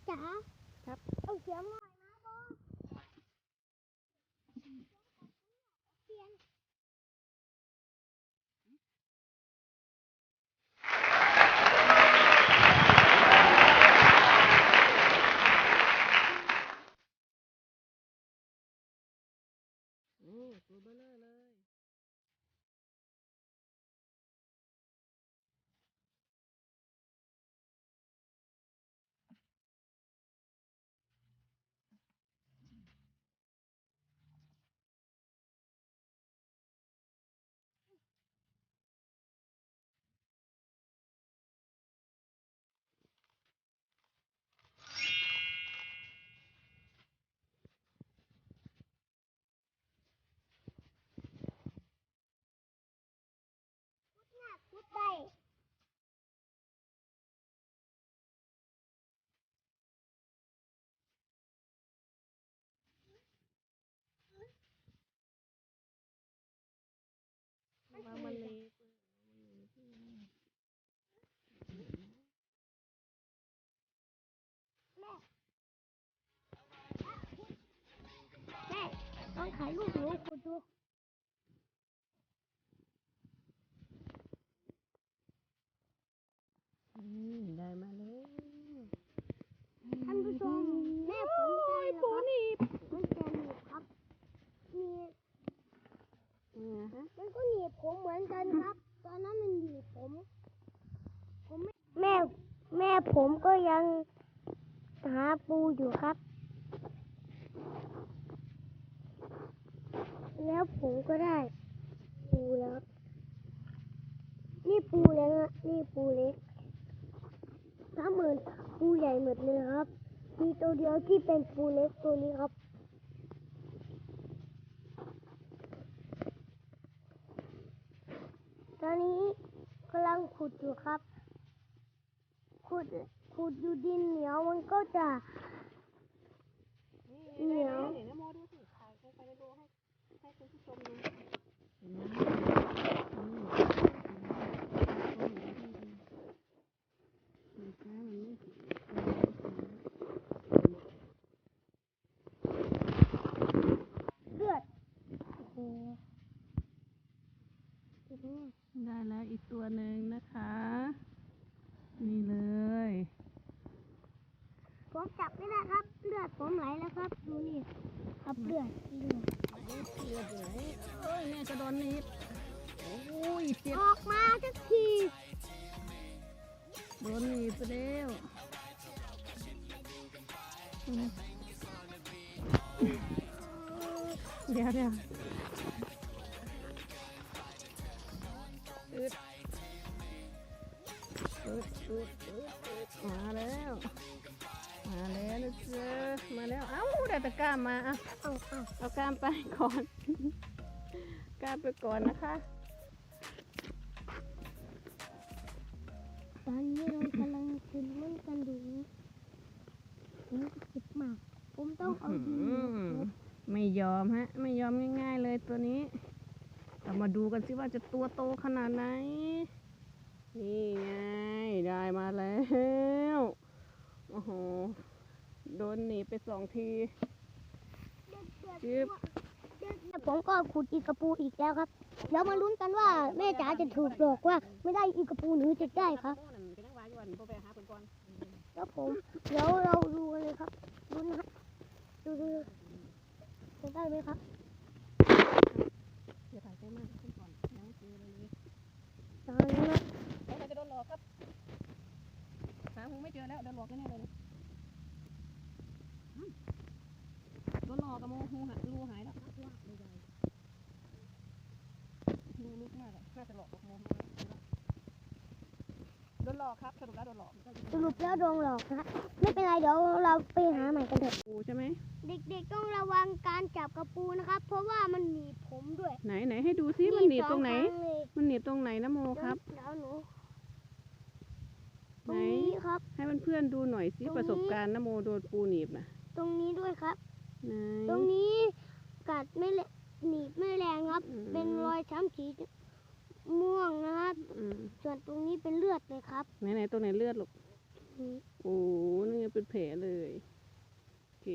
ม่จ๋าครับเอาเสียงหน่อยนะบอเสียงโอ้ตัวเบลอ เลยพูดได้ว่ามันเล็ก แม่ต้องถ่ายรูปหนูคุณดู อืมได้มาแล้ว ท่านผู้ชมแม่ผมได้แล้วครับมันจะหนีบครับหนีบ อ่าฮะ มันก็หนีบผมเหมือนกันครับ ตอนนั้นมันหนีบผม ผมไม่แม่แม่ผมก็ยังหาปูอยู่ครับ แล้วผมก็ได้ ปูแล้ว นี่ปูเล็กอะนี่ปูเล็กถ้าเหมือนปูใหญ่หมดเลยครับ มีตัวเดียวที่เป็นปูเล็กตัวนี้ครับ ตอนนี้กำลังขุดอยู่ครับ ขุดขุดอยู่ดินเหนียวมันก็จะ เหนียวเดี๋ยวนะโมดูสิถ่ายไปดูให้ให้คุณผู้ชมดูอืมอืมอืมอืมมันไม่ เลือด โอ้โหทีนี้ ได้แล้วอีกตัวหนึ่งนะคะ นี่เลย ผมจับไม่ได้ครับ เลือดผมไหลแล้วครับ ดูนี่ครับเลือดเลือดเลือดไหลเอ้ยเนี่ยจะโดนนีบโอ้ยเจ็บออกมาสักทีโดนหนีบไปแล้วเดี๋ยวเดี๋ยว อึดอึดอึดอึดมาแล้ว มาแล้วนะเจ๊ะมาแล้ว เอ้าได้แต่กล้ามมาอะเอาเอาเอากล้ามไปก่อน กล้ามไปก่อนนะคะตอนนี้เรากำลังกินมันกันดูผมจะเจ็บมากผมต้องเอาดินเหนียวกลบไม่ยอมฮะ ไม่ยอมง่าย ๆ เลยตัวนี้เรามาดูกันสิว่าจะตัวโตขนาดไหน นี่ไง ได้มาแล้ว โอ้โห โด นหนีบไปสองทีจิ๊บผมก็ขุดอีกกระปูอีกแล้วครับเดี๋ยวมาลุ้นกันว่าแม่จ๋าจะถูกหลอกว่า ไม่ได้อีกกระปูหรือจะได้ครับ แล้วผมเดี๋ยวเราดูกันเลยครับลุ้นนะดูดูจะได้ไหมครับอย่าถ่ายใกล้มากขึ้นก่อนยังไม่เจอเลยตอนนี้นะเดี๋ยวเราจะโดนหลอกครับหาหูไม่เจอแล้วโดนหลอกแน่ๆเลยนะอืมโดนหลอ กกับโมหูหายรูหายแล้วรูลึกมากอะน่าจะหลอกกับโมโดนหลอกครับสรุปแล้วโดนหลอกสรุปแล้วโดนหลอกนะไม่เป็นไรเดี๋ยวเราไปหาใหม่กันเถอะปูใช่ไหมเด็กๆต้องระวังการจับกระปูนะครับ เพราะว่ามันหนีบผมด้วย ไหนไหนให้ดูซิมันหนีบตรงไหนสอคเลยมันหนีบตรงไหนนะโมครับเดี๋ยวหนูตไหรนงนี้ครับ ให้เพื่อนๆดูหน่อยสิตรงนี้ประสบการณ์นะโมโดนปูหนีบนะตรงนี้ด้วยครับ ไหน ตรงนี้กัดไม่แรงหนีบไม่แรงครับ อืม เป็นรอยช้ำสีม่วงนะครับ อืมส่วนตรงนี้เป็นเลือดเลยครับไหนไหนตรงไหนเลือดลูกนนี้โอ้นี่นไงเป็นแผลเลย โอเค